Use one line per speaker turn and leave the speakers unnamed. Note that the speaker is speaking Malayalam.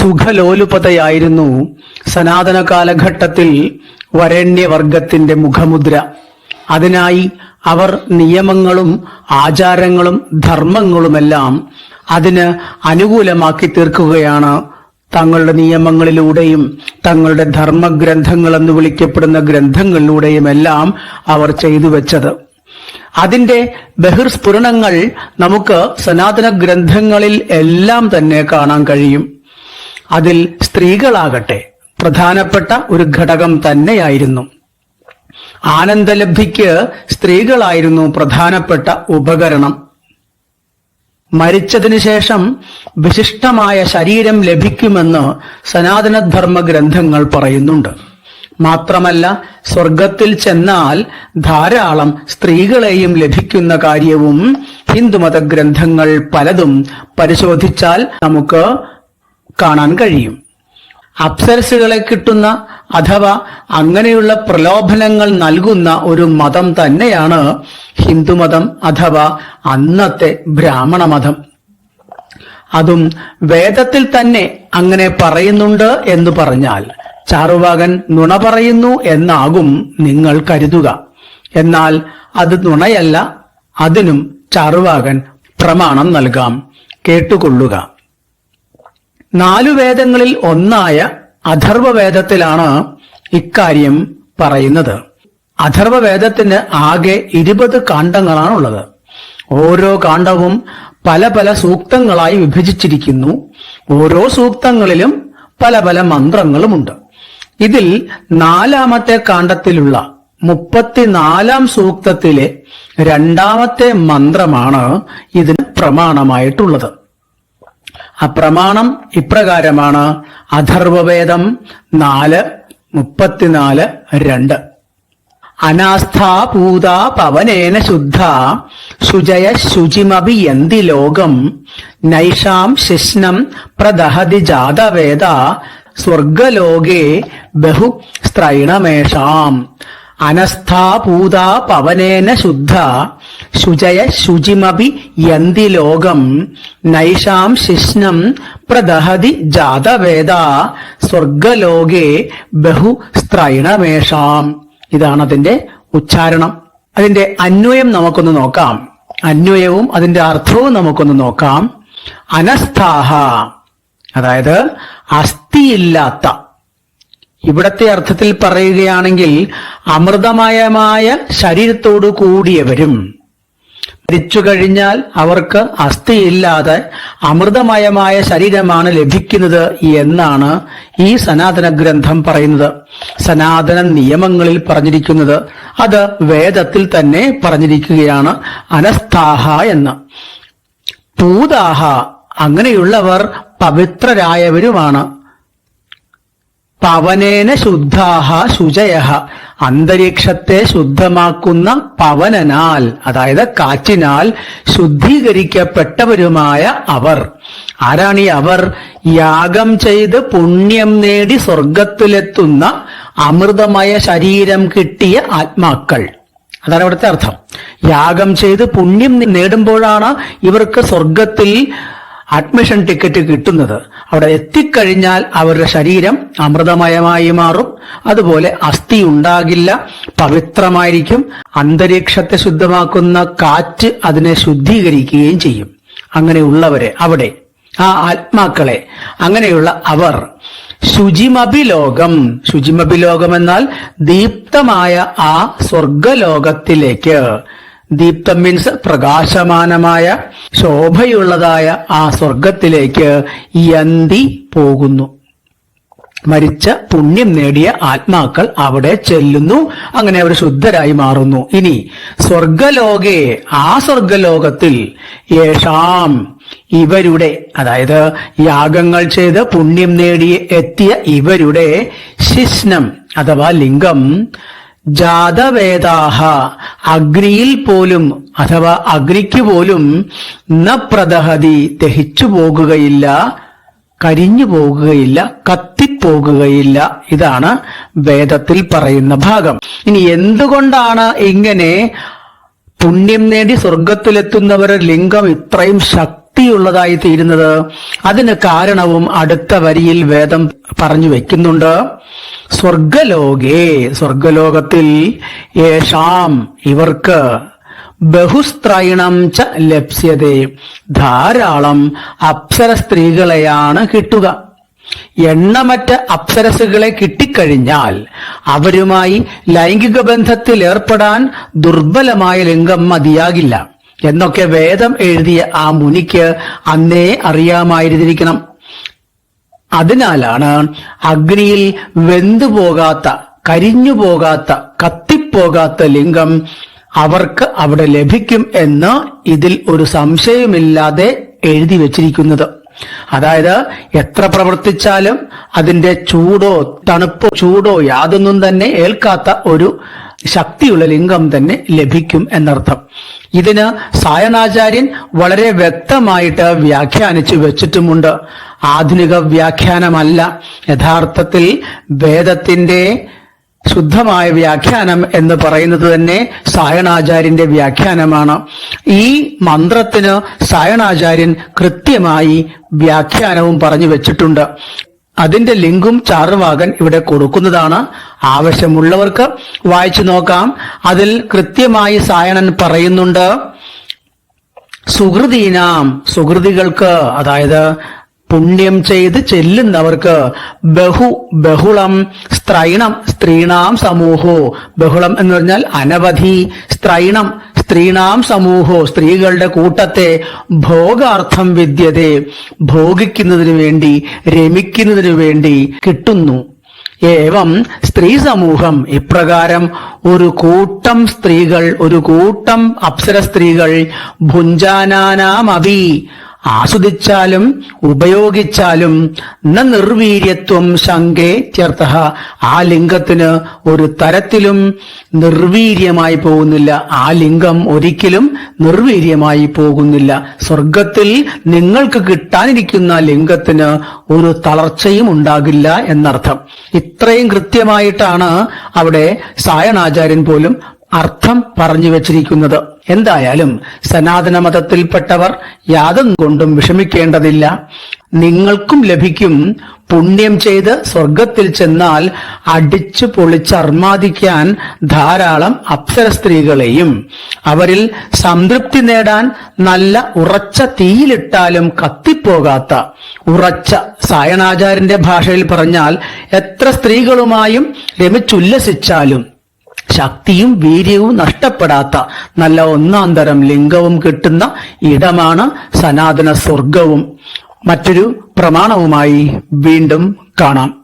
സുഖലോലുപതയായിരുന്നു സനാതന കാലഘട്ടത്തിൽ വരണ്യവർഗത്തിന്റെ മുഖമുദ്ര. അതിനായി അവർ നിയമങ്ങളും ആചാരങ്ങളും ധർമ്മങ്ങളുമെല്ലാം അതിന് അനുകൂലമാക്കി തീർക്കുകയാണ്. തങ്ങളുടെ നിയമങ്ങളിലൂടെയും തങ്ങളുടെ ധർമ്മഗ്രന്ഥങ്ങൾ എന്ന് വിളിക്കപ്പെടുന്ന ഗ്രന്ഥങ്ങളിലൂടെയുമെല്ലാം അവർ ചെയ്തു വെച്ചത്. അതിന്റെ ബഹിർസ്ഫുരണങ്ങൾ നമുക്ക് സനാതന ഗ്രന്ഥങ്ങളിൽ എല്ലാം തന്നെ കാണാൻ കഴിയും. അതിൽ സ്ത്രീകളാകട്ടെ പ്രധാനപ്പെട്ട ഒരു ഘടകം തന്നെയായിരുന്നു. ആനന്ദലബ്ധിക്ക് സ്ത്രീകളായിരുന്നു പ്രധാനപ്പെട്ട ഉപകരണം. മരിച്ചതിനു ശേഷം വിശിഷ്ടമായ ശരീരം ലഭിക്കുമെന്ന് സനാതനധർമ്മ ഗ്രന്ഥങ്ങൾ പറയുന്നുണ്ട്. മാത്രമല്ല സ്വർഗത്തിൽ ചെന്നാൽ ധാരാളം സ്ത്രീകളെയും ലഭിക്കുന്ന കാര്യവും ഹിന്ദുമത ഗ്രന്ഥങ്ങൾ പലതും പരിശോധിച്ചാൽ നമുക്ക് കാണാൻ കഴിയും. അപ്സരസുകളെ കിട്ടുന്ന അഥവാ അങ്ങനെയുള്ള പ്രലോഭനങ്ങൾ നൽകുന്ന ഒരു മതം തന്നെയാണ് ഹിന്ദുമതം അഥവാ അന്നത്തെ ബ്രാഹ്മണ മതം. അതും വേദത്തിൽ തന്നെ അങ്ങനെ പറയുന്നുണ്ട് എന്ന് പറഞ്ഞാൽ ചാറുവാകൻ നുണ പറയുന്നു എന്നാകും നിങ്ങൾ കരുതുക. എന്നാൽ അത് നുണയല്ല അതിനും ചാറുവാകൻ പ്രമാണം നൽകാം. കേട്ടുകൊള്ളുക. നാലു വേദങ്ങളിൽ ഒന്നായ അഥർവവേദത്തിലാണ് ഇക്കാര്യം പറയുന്നത്. അഥർവവേദത്തിന് ആകെ ഇരുപത് കാണ്ഡങ്ങളാണുള്ളത്. ഓരോ കാണ്ഡവും പല പല സൂക്തങ്ങളായി വിഭജിച്ചിരിക്കുന്നു. ഓരോ സൂക്തങ്ങളിലും പല പല മന്ത്രങ്ങളുമുണ്ട്. ഇതിൽ നാലാമത്തെ കാണ്ഡത്തിലുള്ള മുപ്പത്തിനാലാം സൂക്തത്തിലെ രണ്ടാമത്തെ മന്ത്രമാണ് ഇതിന് പ്രമാണമായിട്ടുള്ളത്. ആ പ്രമാണം ഇപ്രകാരമാണ്. അഥർവവേദം നാല് മുപ്പത്തിനാല് രണ്ട്. അനാസ്ഥാപൂത പവനേന ശുദ്ധ സുജയ ശുചിമപി യന്തി ലോകം നൈഷാം ശിഷ്ണം പ്രദഹതി ജാതവേദ സ്വർഗലോകേ ബഹു സ്ത്രൈണമേഷാം. അനസ്ഥാപൂത പവനേന ശുദ്ധ. ശുചയ ശുചിമപി യന്തി ലോകം. നൈഷാം ശിഷ്ണം പ്രദഹതി ജാതവേദ. സ്വർഗലോകേ ബഹു സ്ത്രൈണമേഷാം. ഇതാണ് അതിന്റെ ഉച്ചാരണം. അതിന്റെ അന്വയം നമുക്കൊന്ന് നോക്കാം. അന്വയവും അതിന്റെ അർത്ഥവും നമുക്കൊന്ന് നോക്കാം. അനസ്ഥാഹ. അതായത് അസ്ഥിയില്ലാത്ത. ഇവിടത്തെ അർത്ഥത്തിൽ പറയുകയാണെങ്കിൽ അമൃതമയമായ ശരീരത്തോടു കൂടിയവരും മരിച്ചു കഴിഞ്ഞാൽ അവർക്ക് അസ്ഥിയില്ലാതെ അമൃതമയമായ ശരീരമാണ് ലഭിക്കുന്നത് എന്നാണ് ഈ സനാതന ഗ്രന്ഥം പറയുന്നത്. സനാതന നിയമങ്ങളിൽ പറഞ്ഞിരിക്കുന്നത്. അത് വേദത്തിൽ തന്നെ പറഞ്ഞിരിക്കുകയാണ്. അനസ്ഥാഹ എന്ന്. പൂതാഹ. അങ്ങനെയുള്ളവർ പവിത്രരായവരുമാണ്. പവനേന ശുദ്ധാഹ ശുചയ അന്തരീക്ഷത്തെ ശുദ്ധമാക്കുന്ന പവനനാൽ അതായത് കാറ്റിനാൽ ശുദ്ധീകരിക്കപ്പെട്ടവരുമായ അവർ. ആരാണ് അവർ? യാഗം ചെയ്ത് പുണ്യം നേടി സ്വർഗത്തിലെത്തുന്ന അമൃതമായ ശരീരം കിട്ടിയ ആത്മാക്കൾ. അതാണ് ഇവിടുത്തെ അർത്ഥം. യാഗം ചെയ്ത് പുണ്യം നേടുമ്പോഴാണ് ഇവർക്ക് സ്വർഗത്തിൽ അഡ്മിഷൻ ടിക്കറ്റ് കിട്ടുന്നത്. അവിടെ എത്തിക്കഴിഞ്ഞാൽ അവരുടെ ശരീരം അമൃതമയമായി മാറും. അതുപോലെ അസ്ഥി ഉണ്ടാകില്ല പവിത്രമായിരിക്കും. അന്തരീക്ഷത്തെ ശുദ്ധമാക്കുന്ന കാറ്റ് അതിനെ ശുദ്ധീകരിക്കുകയും ചെയ്യും. അങ്ങനെയുള്ളവരെ അവിടെ ആ ആത്മാക്കളെ അങ്ങനെയുള്ള അവർ. ശുചിമഭിലോകം ശുചിമഭിലോകം എന്നാൽ ദീപ്തമായ ആ സ്വർഗലോകത്തിലേക്ക്. ദീപ്തം മീൻസ് പ്രകാശമാനമായ ശോഭയുള്ളതായ ആ സ്വർഗത്തിലേക്ക് യന്തി പോകുന്നു. മരിച്ച പുണ്യം നേടിയ ആത്മാക്കൾ അവിടെ ചെല്ലുന്നു അങ്ങനെ അവർ ശുദ്ധരായി മാറുന്നു. ഇനി സ്വർഗലോകെ ആ സ്വർഗലോകത്തിൽ യേഷാം ഇവരുടെ അതായത് യാഗങ്ങൾ ചെയ്ത് പുണ്യം നേടി എത്തിയ ഇവരുടെ ശിഷ്ണം അഥവാ ലിംഗം ജാതവേദാഹ. അഗ്നിയിൽ പോലും അഥവാ അഗ്നിക്ക് പോലും ന പ്രദഹതി ദഹിച്ചു പോകുകയില്ല കരിഞ്ഞു പോകുകയില്ല കത്തിപ്പോകുകയില്ല. ഇതാണ് വേദത്തിൽ പറയുന്ന ഭാഗം. ഇനി എന്തുകൊണ്ടാണ് ഇങ്ങനെ പുണ്യം നേടി സ്വർഗത്തിലെത്തുന്നവരുടെ ലിംഗം ഇത്രയും ശക്തി ശക്തിയുള്ളതായി തീരുന്നത്. അതിന് കാരണവും അടുത്ത വരിയിൽ വേദം പറഞ്ഞു വെക്കുന്നുണ്ട്. സ്വർഗലോകേ സ്വർഗലോകത്തിൽ യേശാം ഇവർക്ക് ബഹുസ്ത്രൈണം ച ലപ്സ്യതേ. ധാരാളം അപ്സര സ്ത്രീകളെയാണ് കിട്ടുക. എണ്ണമറ്റ അപ്സരസുകളെ കിട്ടിക്കഴിഞ്ഞാൽ അവരുമായി ലൈംഗിക ബന്ധത്തിൽ ഏർപ്പെടാൻ ദുർബലമായ ലിംഗം മതിയാകില്ല. എന്നൊക്കെ വേദം എഴുതിയ ആ മുനിക്ക് അന്നേ അറിയാമായിരുന്നിരിക്കണം. അതിനാലാണ് അഗ്നിയിൽ വെന്തു പോകാത്ത കരിഞ്ഞു പോകാത്ത കത്തിപ്പോകാത്ത ലിംഗം അവർക്ക് അവിടെ ലഭിക്കും എന്ന് ഇതിൽ ഒരു സംശയമില്ലാതെ എഴുതി വച്ചിരിക്കുന്നത്. അതായത് എത്ര പ്രവർത്തിച്ചാലും അതിന്റെ ചൂടോ തണുപ്പോ ചൂടോ യാതൊന്നും തന്നെ ഏൽക്കാത്ത ഒരു ശക്തിയുള്ള ലിംഗം തന്നെ ലഭിക്കും എന്നർത്ഥം. ഇതിന് സായനാചാര്യൻ വളരെ വ്യക്തമായിട്ട് വ്യാഖ്യാനിച്ചു വെച്ചിട്ടുമുണ്ട്. ആധുനിക വ്യാഖ്യാനമല്ല. യഥാർത്ഥത്തിൽ വേദത്തിന്റെ ശുദ്ധമായ വ്യാഖ്യാനം എന്ന് പറയുന്നത് തന്നെ സായണാചാര്യന്റെ വ്യാഖ്യാനമാണ്. ഈ മന്ത്രത്തിന് സായണാചാര്യൻ കൃത്യമായി വ്യാഖ്യാനവും പറഞ്ഞു വെച്ചിട്ടുണ്ട്. അതിന്റെ ലിങ്കും ചാറുവാകൻ ഇവിടെ കൊടുക്കുന്നതാണ്. ആവശ്യമുള്ളവർക്ക് വായിച്ചു നോക്കാം. അതിൽ കൃത്യമായി സായണൻ പറയുന്നുണ്ട് സുഹൃതീനാം സുഹൃതികൾക്ക് അതായത് പുണ്യം ചെയ്ത് ചെല്ലുന്നവർക്ക് ബഹു ബഹുളം സ്ത്രൈണം സ്ത്രീണാം സമൂഹോ. ബഹുളം എന്ന് പറഞ്ഞാൽ അനവധി സ്ത്രൈണം സ്ത്രീണാം സമൂഹോ സ്ത്രീകളുടെ കൂട്ടത്തെ ഭോഗാർത്ഥം വിദ്യതെ ഭോഗിക്കുന്നതിനു വേണ്ടി രമിക്കുന്നതിനു വേണ്ടി കിട്ടുന്നു. ഏവം സ്ത്രീ സമൂഹം ഇപ്രകാരം ഒരു കൂട്ടം സ്ത്രീകൾ ഒരു കൂട്ടം അപ്സര സ്ത്രീകൾ ഭുഞ്ചാനാനാമവി ആസ്വദിച്ചാലും ഉപയോഗിച്ചാലും ന നിർവീര്യത്വം ശങ്കേ ചേർത്ത ആ ലിംഗത്തിന് ഒരു തരത്തിലും നിർവീര്യമായി പോകുന്നില്ല. ആ ലിംഗം ഒരിക്കലും നിർവീര്യമായി പോകുന്നില്ല. സ്വർഗത്തിൽ നിങ്ങൾക്ക് കിട്ടാനിരിക്കുന്ന ലിംഗത്തിന് ഒരു തളർച്ചയും ഉണ്ടാകില്ല എന്നർത്ഥം. ഇത്രയും കൃത്യമായിട്ടാണ് അവിടെ സായണാചാര്യൻ പോലും അർത്ഥം പറഞ്ഞു വച്ചിരിക്കുന്നത്. എന്തായാലും സനാതന മതത്തിൽപ്പെട്ടവർ യാതും കൊണ്ടും വിഷമിക്കേണ്ടതില്ല. നിങ്ങൾക്കും ലഭിക്കും. പുണ്യം ചെയ്ത് സ്വർഗത്തിൽ ചെന്നാൽ അടിച്ചു പൊളിച്ചർമാദിക്കാൻ ധാരാളം അപ്സര സ്ത്രീകളെയും അവരിൽ സംതൃപ്തി നേടാൻ നല്ല ഉറച്ച തീയിലിട്ടാലും കത്തിപ്പോകാത്ത ഉറച്ച സായണാചാര്യന്റെ ഭാഷയിൽ പറഞ്ഞാൽ എത്ര സ്ത്രീകളുമായും രമിച്ചുല്ലസിച്ചാലും ശക്തിയും വീര്യവും നഷ്ടപ്പെടാത്ത നല്ല ഒന്നാം തരം ലിംഗവും കിട്ടുന്ന ഇടമാണ് സനാതന സ്വർഗവും മറ്റൊരു പ്രമാണവുമായി വീണ്ടും കാണാം.